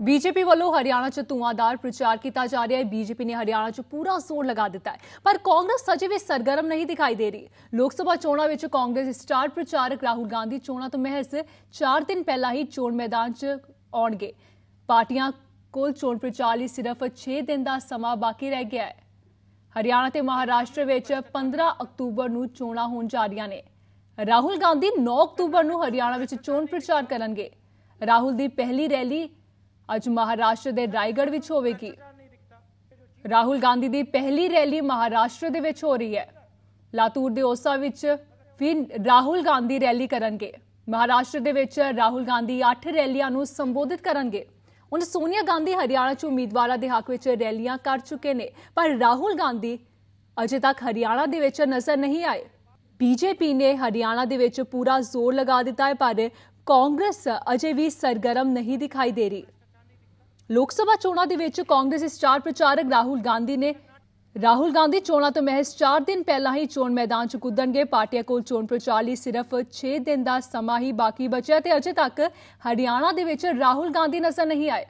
BJP ਵੱਲੋਂ ਹਰਿਆਣਾ 'ਚ ਧੂਆਂਦਾਰ ਪ੍ਰਚਾਰ ਕੀਤਾ ਜਾ ਰਿਹਾ ਹੈ। ਬੀਜੇਪੀ ਨੇ ਹਰਿਆਣਾ 'ਚ ਪੂਰਾ ਜ਼ੋਰ ਲਗਾ ਦਿੱਤਾ ਹੈ। ਪਰ ਕਾਂਗਰਸ ਅਜੇ ਵੀ ਸਰਗਰਮ ਨਹੀਂ ਦਿਖਾਈ ਦੇ ਰਹੀ। ਲੋਕ ਸਭਾ ਚੋਣਾਂ ਵਿੱਚ ਕਾਂਗਰਸ ਦੇ ਸਟਾਰ ਪ੍ਰਚਾਰਕ ਰਾਹੁਲ ਗਾਂਧੀ ਚੋਣਾਂ ਤੋਂ ਮਹਿਜ਼ 4 ਦਿਨ ਪਹਿਲਾਂ ਹੀ ਚੋਣ ਮੈਦਾਨ 'ਚ ਆਉਣਗੇ। ਪਾਰਟੀਆਂ ਕੋਲ ਚੋਣ ਪ੍ਰਚਾਰ ਲਈ ਸਿਰਫ 6 ਦਿਨ ਦਾ ਸਮਾਂ ਬਾਕੀ ਰਹਿ ਗਿਆ ਹੈ। ਹਰਿਆਣਾ ਤੇ ਮਹਾਰਾਸ਼ਟਰ ਵਿੱਚ 15 ਅਕਤੂਬਰ ਨੂੰ ਚੋਣਾਂ ਹੋਣ ਜਾ ਰਹੀਆਂ ਨੇ। ਰਾਹੁਲ ਗਾਂਧੀ 9 ਅਕਤੂਬਰ ਨੂੰ ਹਰਿਆਣਾ ਵਿੱਚ ਚੋਣ ਪ੍ਰਚਾਰ ਕਰਨਗੇ। ਰਾਹੁਲ ਦੀ ਪਹਿਲੀ ਰੈਲੀ ਅੱਜ ਮਹਾਰਾਸ਼ਟਰ ਦੇ ਰਾਏਗੜ੍ਹ ਵਿੱਚ ਹੋਵੇਗੀ। ਰਾਹੁਲ ਗਾਂਧੀ ਦੀ ਪਹਿਲੀ ਰੈਲੀ ਮਹਾਰਾਸ਼ਟਰ ਦੇ ਵਿੱਚ ਹੋ ਰਹੀ ਹੈ। ਲਾਤੂਰ ਦੇ ਓਸਾ ਵਿੱਚ ਵੀ ਰਾਹੁਲ ਗਾਂਧੀ ਰੈਲੀ ਕਰਨਗੇ। ਮਹਾਰਾਸ਼ਟਰ ਦੇ ਵਿੱਚ ਰਾਹੁਲ ਗਾਂਧੀ 8 ਰੈਲੀਆਂ ਨੂੰ ਸੰਬੋਧਿਤ ਕਰਨਗੇ। ਹੁਣ ਸੋਨੀਆ ਗਾਂਧੀ ਹਰਿਆਣਾ ਚ ਉਮੀਦਵਾਰਾਂ ਦੇ ਹੱਕ ਵਿੱਚ ਰੈਲੀਆਂ ਕਰ ਚੁੱਕੇ ਨੇ, ਪਰ ਰਾਹੁਲ ਗਾਂਧੀ ਅਜੇ ਤੱਕ ਹਰਿਆਣਾ ਦੇ ਵਿੱਚ ਨਜ਼ਰ ਨਹੀਂ ਆਏ। ਬੀਜੇਪੀ ਨੇ ਹਰਿਆਣਾ ਦੇ ਵਿੱਚ ਪੂਰਾ ਜ਼ੋਰ ਲਗਾ ਦਿੱਤਾ ਹੈ, ਪਰ ਕਾਂਗਰਸ ਅਜੇ ਵੀ ਸਰਗਰਮ ਨਹੀਂ ਦਿਖਾਈ ਦੇ ਰਹੀ। ਲੋਕ ਸਭਾ ਚੋਣਾਂ ਦੇ ਵਿੱਚ ਕਾਂਗਰਸ ਦੇ ਸਟਾਰ ਪ੍ਰਚਾਰਕ ਰਾਹੁਲ ਗਾਂਧੀ ਨੇ ਰਾਹੁਲ ਗਾਂਧੀ ਚੋਣਾਂ ਤੋਂ ਮਹਿਜ਼ 4 ਦਿਨ ਪਹਿਲਾਂ ਹੀ ਚੋਣ ਮੈਦਾਨ 'ਚ ਕੁੱਦਣਗੇ। ਪਾਰਟੀਆਂ ਕੋਲ ਚੋਣ ਪ੍ਰਚਾਰ ਲਈ ਸਿਰਫ 6 ਦਿਨ ਦਾ ਸਮਾਂ ਹੀ ਬਾਕੀ ਬਚਿਆ ਤੇ ਅਜੇ ਤੱਕ ਹਰਿਆਣਾ ਦੇ ਵਿੱਚ ਰਾਹੁਲ ਗਾਂਧੀ ਨਜ਼ਰ ਨਹੀਂ ਆਏ